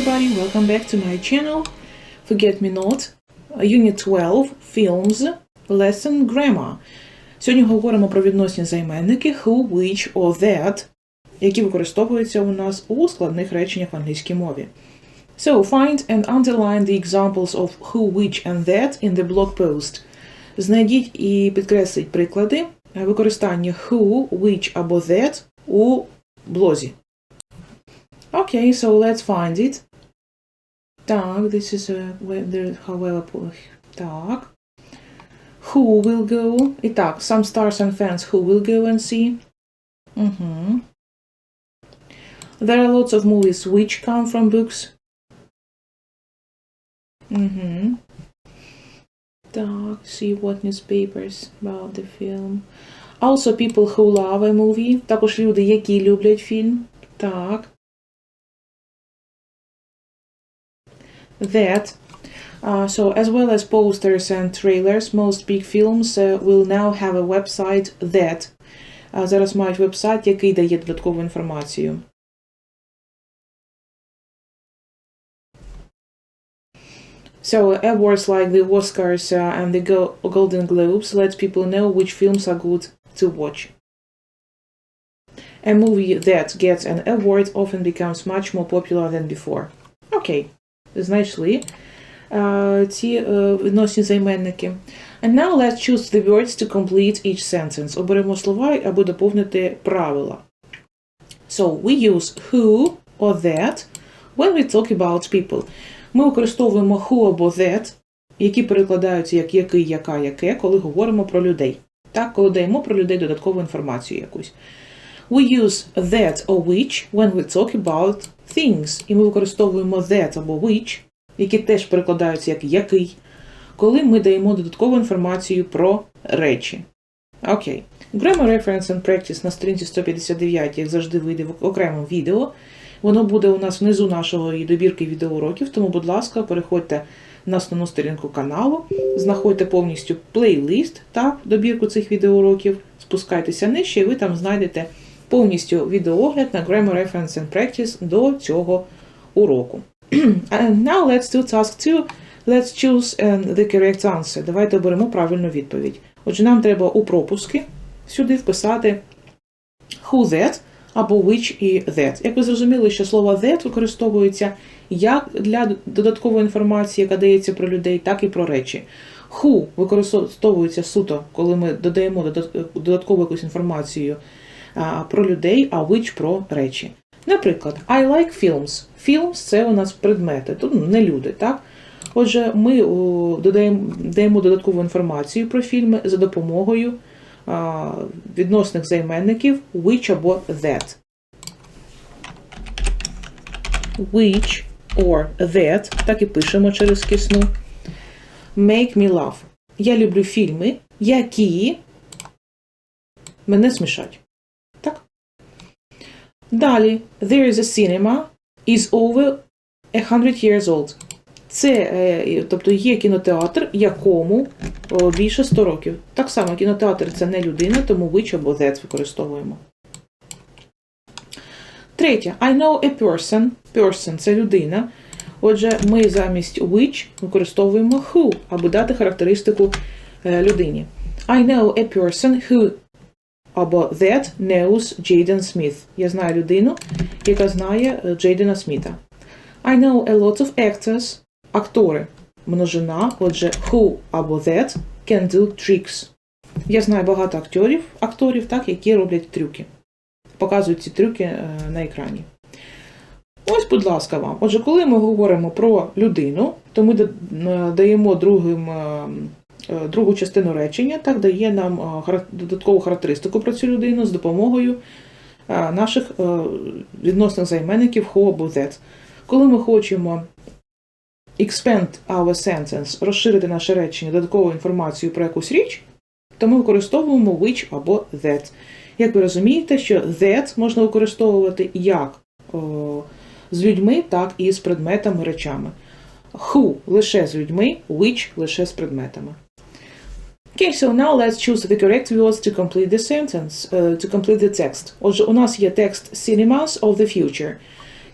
everybody, welcome back to my channel. Forget Me Not, Unit 12, Films, Lesson Grammar. Сьогодні говоримо про відносні займенники who, which or that, які використовуються у нас у складних реченнях в англійській мові. So, find and underline the examples of who, which and that in the blog post. Знайдіть і підкресліть приклади використання who, which або that у блозі. Okay, so let's find it. Так, this is a there, however, так. Who will go? І так, some stars and fans who will go and see. Mhm. There are lots of movies which come from books. Mhm. Так, see what newspapers about the film. Also people who love a movie. Також люди, які люблять фільм. Так. that. Uh, so, as well as posters and trailers, most big films uh, will now have a website that. Uh, зараз мають вебсайт, який дає додаткову інформацію. So, awards like the Oscars uh, and the Go- Golden Globes let people know which films are good to watch. A movie that gets an award often becomes much more popular than before. Okay. Знайшли uh, ці uh, відносні займенники. And now let's choose the words to complete each sentence. Оберемо слова, аби доповнити правила. So, we use who or that when we talk about people. Ми використовуємо who або that, які перекладаються як який, яка, яке, коли говоримо про людей. Так, коли даємо про людей додаткову інформацію якусь. We use that or which when we talk about things. І ми використовуємо that або which, які теж перекладаються як який, коли ми даємо додаткову інформацію про речі. Окей. Grammar Reference and Practice на сторінці 159, як завжди, вийде в окремому відео. Воно буде у нас внизу нашого добірки відеоуроків, тому, будь ласка, переходьте на основну сторінку каналу, знаходьте повністю плейлист та добірку цих відеоуроків, спускайтеся нижче, і ви там знайдете повністю відеоогляд на Grammar Reference and Practice до цього уроку. And now let's do task 2. Let's choose the correct answer. Давайте оберемо правильну відповідь. Отже, нам треба у пропуски сюди вписати who that або which і that. Як ви зрозуміли, що слово that використовується як для додаткової інформації, яка дається про людей, так і про речі. Who використовується суто, коли ми додаємо додаткову якусь інформацію про людей, а which про речі. Наприклад, I like films. Films – це у нас предмети, тут не люди, так? Отже, ми додаємо даємо додаткову інформацію про фільми за допомогою а, відносних займенників which або that. Which or that, так і пишемо через кисну. Make me laugh. Я люблю фільми, які мене смішать. Далі, there is a cinema is over a hundred years old. Це, тобто є кінотеатр, якому більше 100 років. Так само, кінотеатр це не людина, тому which або that використовуємо. Третє. I know a person. Person це людина. Отже, ми замість which використовуємо who, аби дати характеристику людині. I know a person who або that knows Jaden Smith. Я знаю людину, яка знає Джейдена Сміта. I know a lot of actors. Актори. Множина. Отже, who або that can do tricks. Я знаю багато акторів, акторів, так, які роблять трюки. Показують ці трюки на екрані. Ось, будь ласка, вам. Отже, коли ми говоримо про людину, то ми даємо другим Е, другу частину речення, так дає нам е, додаткову характеристику про цю людину з допомогою е, наших відносних займенників who або that. Коли ми хочемо expand our sentence, розширити наше речення додатковою інформацією про якусь річ, то ми використовуємо which або that. Як ви розумієте, що that можна використовувати як з людьми, так і з предметами речами. Who лише з людьми, which лише з предметами. Okay, so now let's choose the correct words to complete the sentence, uh, to complete the text. Отже, у нас є текст Cinemas of the Future.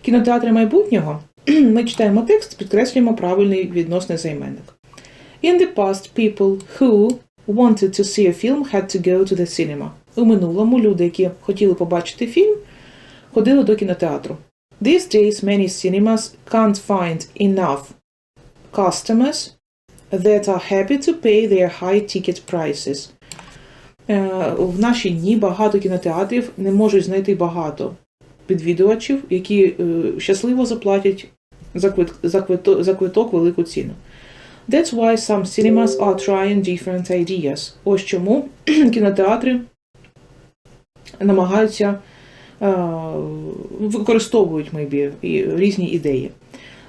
Кінотеатри майбутнього. ми читаємо текст, підкреслюємо правильний відносний займенник. In the past, people who wanted to see a film had to go to the cinema. У минулому люди, які хотіли побачити фільм, ходили до кінотеатру. These days, many cinemas can't find enough customers that are happy to pay their high ticket prices. Е, В наші дні багато кінотеатрів не можуть знайти багато відвідувачів, які е, щасливо заплатять за, квит, за, квиток велику ціну. That's why some cinemas are trying different ideas. Ось чому кінотеатри намагаються е, використовують maybe, різні ідеї.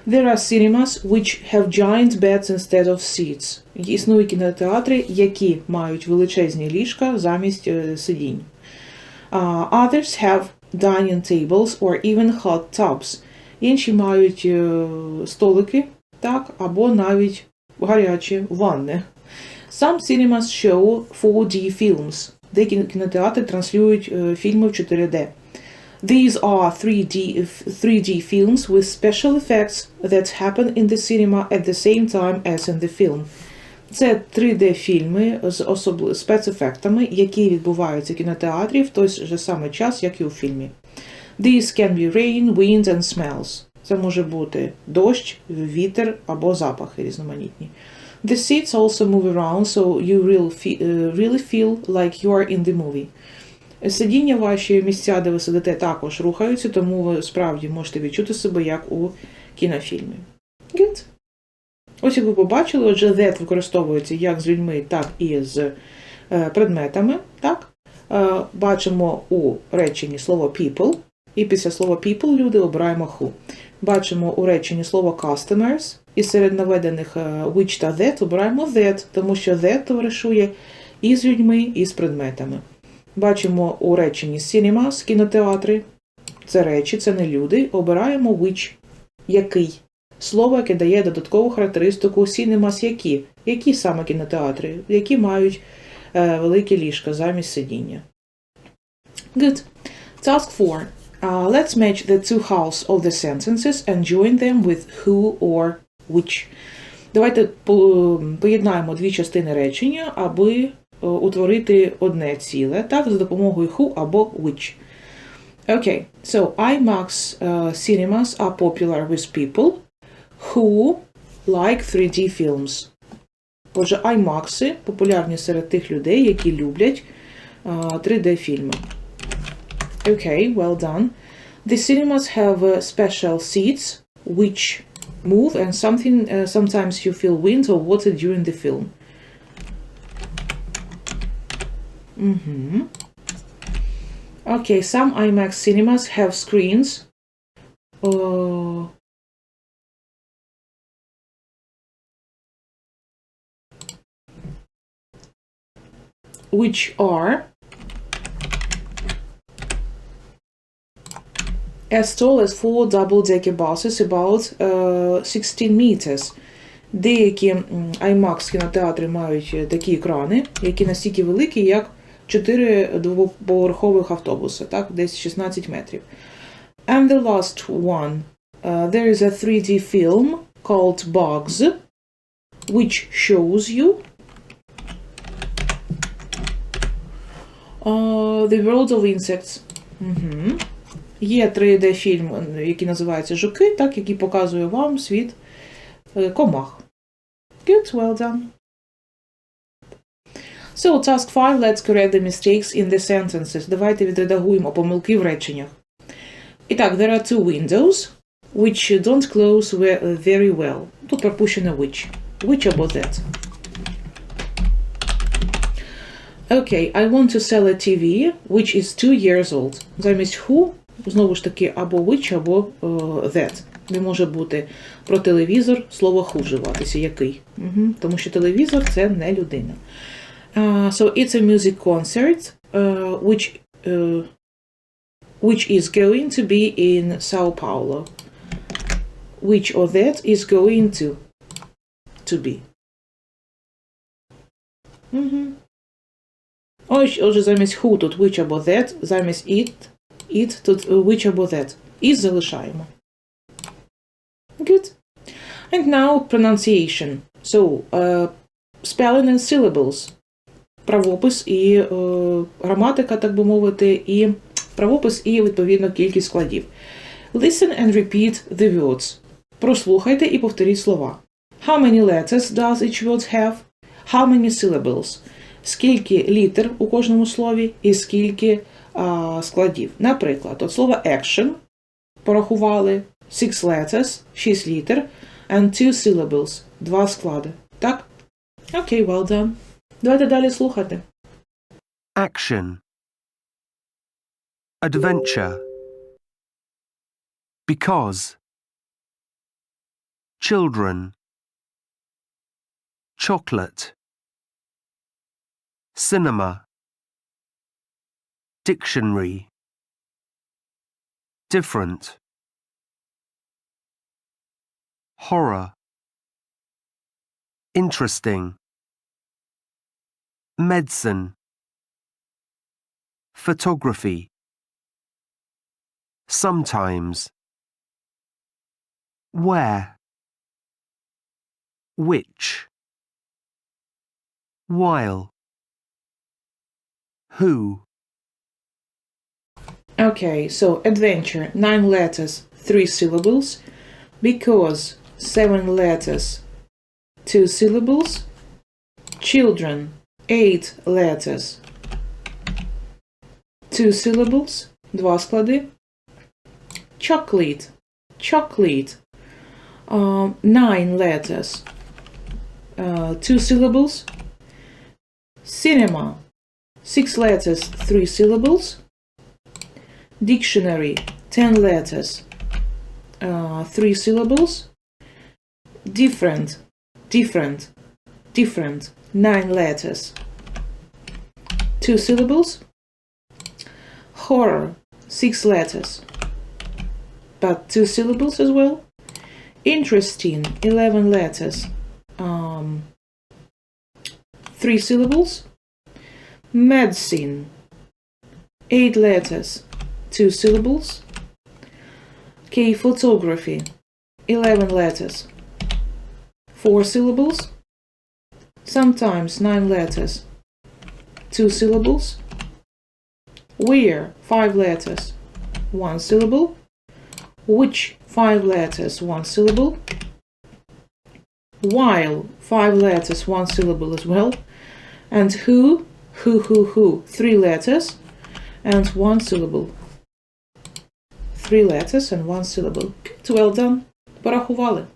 There are cinemas which have giant beds instead of seats. Існують кінотеатри, які мають величезні ліжка замість е, сидінь. Uh, others have dining tables or even hot tubs. Інші мають е, столики, так, або навіть гарячі ванни. Some cinemas show 4D films. Деякі кінотеатри транслюють е, фільми в 4D. These are 3D, 3D films with special effects that happen in the cinema at the same time as in the film. Це 3D-фільми з особли... спецефектами, які відбуваються в кінотеатрі в той же самий час, як і у фільмі. These can be rain, wind and smells. Це може бути дощ, вітер або запахи різноманітні. The seats also move around, so you really feel, really feel like you are in the movie. Сидіння ваші місця, де ви сидите, також рухаються, тому ви справді можете відчути себе як у кінофільмі. Good. Ось як ви побачили, отже, that використовується як з людьми, так і з е, предметами. Так? Е, бачимо у реченні слово people, і після слова people люди обираємо who. Бачимо у реченні слово customers, і серед наведених е, which та that обираємо that, тому що that товаришує і з людьми, і з предметами. Бачимо у реченні cinemas, кінотеатри. Це речі, це не люди. Обираємо which, який. Слово, яке дає додаткову характеристику cinemas, які. Які саме кінотеатри, які мають е, великі ліжка замість сидіння. Good. Task 4. Uh, let's match the two halves of the sentences and join them with who or which. Давайте по- поєднаємо дві частини речення, аби утворити одне ціле, так, за допомогою who або which. Okay, so IMAX uh, cinemas are popular with people who like 3D films. Отже, IMAX популярні серед тих людей, які люблять uh, 3D-фільми. Okay, well done. The cinemas have uh, special seats which move and something uh, sometimes you feel wind or water during the film. Mhm. Okay, some IMAX cinemas have screens. Uh, which are as tall as four double-decker buses about uh, 16 meters. Деякі м, IMAX кінотеатри мають е, такі екрани, які настільки великі, як 4 двоповерхових автобуси, так, десь 16 метрів. And the last one. Uh, there is a 3D film called Bugs, which shows you uh, the world of insects. Угу. Є 3D-фільм, який називається Жуки, так, який показує вам світ е, комах. Good, well done. So, task 5, let's correct the mistakes in the sentences. Давайте відредагуємо помилки в реченнях. І так, there are two windows, which don't close very well. Тут пропущено which. Which або that. Okay, I want to sell a TV, which is two years old. Замість who, знову ж таки, або which, або е, that. Не може бути про телевізор слово who вживатися, який. Угу. Тому що телевізор це не людина. Uh, so it's a music concert, uh, which uh, which is going to be in Sao Paulo. Which or that is going to to be. Угу. Ось, отже, замість who тут which або that, замість it, it тут which або that. І залишаємо. Good. And now pronunciation. So, uh, spelling and syllables. Правопис і е, граматика, так би мовити, і правопис і відповідно кількість складів. Listen and repeat the words. Прослухайте і повторіть слова. How many letters does each word have? How many syllables? Скільки літер у кожному слові і скільки а, складів. Наприклад, от слово action порахували six letters, 6 літер, and two syllables, два склади. Так? Окей, well done. Давайте далі слухати. Action. Adventure. Because. Children. Chocolate. Cinema. Dictionary. Different. Horror. Interesting. Medicine. Photography. Sometimes. Where. Which. While. Who. Okay, so adventure, nine letters, three syllables. Because, seven letters, two syllables. Children, eight letters, two syllables, два склади. Chocolate, chocolate, uh, nine letters, uh, two syllables. Cinema, six letters, three syllables. Dictionary, 10 letters, uh, 3 syllables. Different, different, different, 9 letters, 2 syllables. Horror, 6 letters, but 2 syllables as well. Interesting, 11 letters, um, 3 syllables. Medicine, 8 letters, two syllables. K photography, 11 letters, four syllables Sometimes nine letters, two syllables. Where, five letters, one syllable. Which, five letters, one syllable. While, five letters, one syllable as well. And who, who, who, who, three letters and one syllable. Three letters and one syllable. Good, well done. Порахували.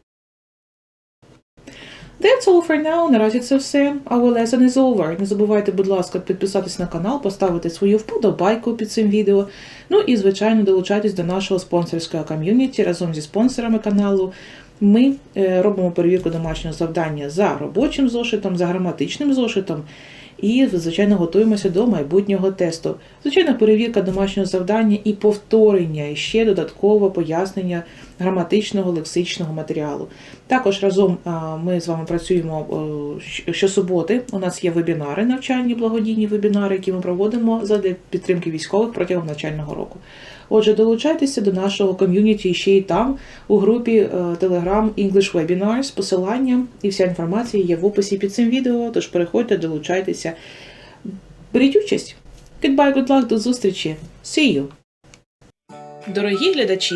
That's all for now. Наразі це все. Our lesson is over. Не забувайте, будь ласка, підписатись на канал, поставити свою вподобайку під цим відео. Ну і, звичайно, долучайтесь до нашого спонсорського ком'юніті разом зі спонсорами каналу. Ми е, робимо перевірку домашнього завдання за робочим зошитом, за граматичним зошитом. І, звичайно, готуємося до майбутнього тесту. Звичайно, перевірка домашнього завдання і повторення, і ще додаткове пояснення граматичного лексичного матеріалу. Також разом ми з вами працюємо щосуботи. У нас є вебінари, навчальні благодійні вебінари, які ми проводимо задля підтримки військових протягом навчального року. Отже, долучайтеся до нашого ком'юніті ще й там, у групі е, Telegram English Webinars. Посилання і вся інформація є в описі під цим відео. Тож переходьте, долучайтеся. Беріть участь. Goodbye, good luck, до зустрічі. See you! Дорогі глядачі!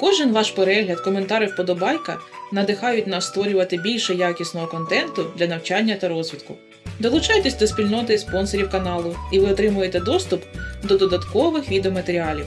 Кожен ваш перегляд, коментар і вподобайка надихають нас створювати більше якісного контенту для навчання та розвитку. Долучайтесь до спільноти спонсорів каналу, і ви отримуєте доступ до додаткових відеоматеріалів.